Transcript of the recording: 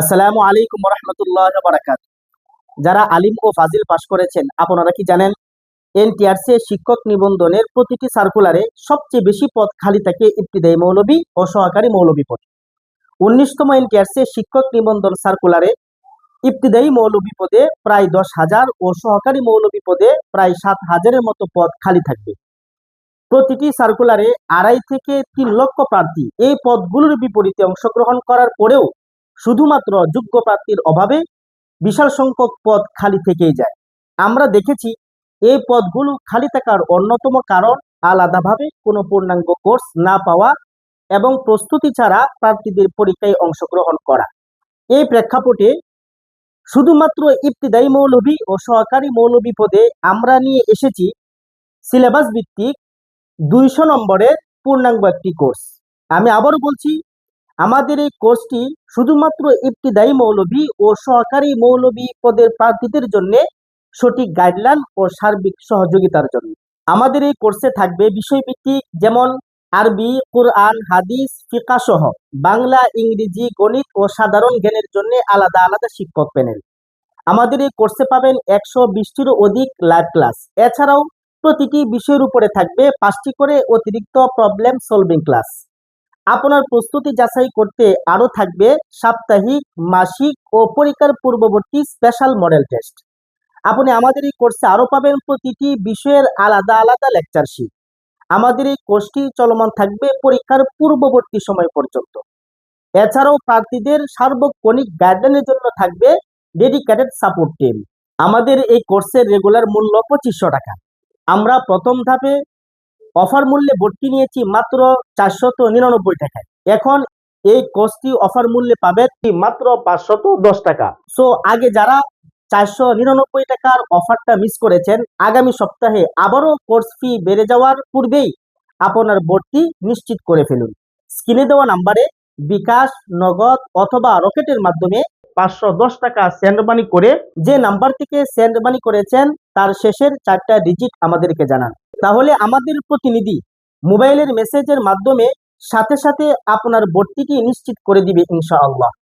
আসসালামু আলাইকুম রহমতুল্লাহ বারাকাত। যারা আলিম ও ফাজিল পাশ করেছেন, আপনারা কি জানেন? এনটিআরসি শিক্ষক নিবন্ধনের প্রতিটি সার্কুলারে সবচেয়ে বেশি পদ খালি থাকে ইবতিদায়ী মৌলবী ও সহকারী মৌলবী পদ। উনিশতম এনটিআরসি শিক্ষক নিবন্ধন সার্কুলারে ইবতিদায়ী মৌলবী পদে প্রায় দশ হাজার ও সহকারী মৌলবী পদে প্রায় সাত হাজারের মতো পদ খালি থাকবে। প্রতিটি সার্কুলারে আড়াই থেকে তিন লক্ষ প্রার্থী এই পদগুলোর বিপরীতে অংশগ্রহণ করার পরেও শুধুমাত্র যোগ্য প্রার্থীর অভাবে বিশাল সংখ্যক পদ খালি থেকেই যায়। আমরা দেখেছি এই পদগুলো খালি থাকার অন্যতম কারণ আলাদাভাবে কোনো পূর্ণাঙ্গ কোর্স না পাওয়া এবং প্রস্তুতি ছাড়া প্রার্থীদের পরীক্ষায় অংশগ্রহণ করা। এই প্রেক্ষাপটে শুধুমাত্র ইবতিদায়ী মৌলবী ও সহকারী মৌলবী পদে আমরা নিয়ে এসেছি সিলেবাস ভিত্তিক দুইশো নম্বরের পূর্ণাঙ্গ একটি কোর্স। আমি আবারও বলছি আমাদের এই কোর্সটি শুধুমাত্র ইবতিদায়ী মৌলবী ও সহকারী মৌলবী পদের প্রার্থীদের জন্য সঠিক গাইডলাইন ও সার্বিক সহযোগিতার জন্য। আমাদের এই কোর্সে থাকবে বিষয়ভিত্তিক যেমন আরবি, কোরআন, হাদিস, ফিকা সহ বাংলা, ইংরেজি, গণিত ও সাধারণ জ্ঞানের জন্য আলাদা আলাদা শিক্ষক প্যানেল আমাদের এই কোর্সে পাবেন একশো বিশটিরও অধিক লাইভ ক্লাস এছাড়াও প্রতিটি বিষয়ের উপরে থাকবে পাঁচটি করে অতিরিক্ত প্রবলেম সলভিং ক্লাস আপনার প্রস্তুতি যাচাই করতে আরও থাকবে সাপ্তাহিক, মাসিক ও পরীক্ষার পূর্ববর্তী স্পেশাল মডেল টেস্ট আপনি আমাদের এই কোর্সে আরও পাবেন প্রতিটি বিষয়ের আলাদা আলাদা লেকচার শিট আমাদের এই কোর্সটি চলমান থাকবে পরীক্ষার পূর্ববর্তী সময় পর্যন্ত। এছাড়াও প্রার্থীদের সার্বক্ষণিক গাইডলাইনের জন্য থাকবে ডেডিকেটেড সাপোর্ট টিম আমাদের এই কোর্সের রেগুলার মূল্য পঁচিশশো টাকা। আমরা প্রথম ধাপে অফার মূল্যে ভর্তি নিয়েছি মাত্র চারশত নিরানব্বই টাকায়। এখন এই কোর্সটি অফার মূল্যে পাবেন মাত্র পাঁচশত দশ টাকা। সো আগে যারা চারশো নিরানব্বই টাকার অফারটা মিস করেছেন, আগামী সপ্তাহে আবারও কোর্স ফি বেড়ে যাওয়ার পূর্বেই আপনার ভর্তি নিশ্চিত করে ফেলুন। স্ক্রিনে দেওয়া নাম্বারে বিকাশ, নগদ অথবা রকেটের মাধ্যমে পাঁচশো দশ টাকা সেন্ড মানি করে যে নাম্বার থেকে সেন্ড মানি করেছেন, তার শেষের চারটা ডিজিট আমাদেরকে জানান। তাহলে আমাদের প্রতিনিধি মোবাইলের মেসেজের মাধ্যমে সাথে সাথে আপনার ভর্তিটি নিশ্চিত করে দিবে ইনশাআল্লাহ।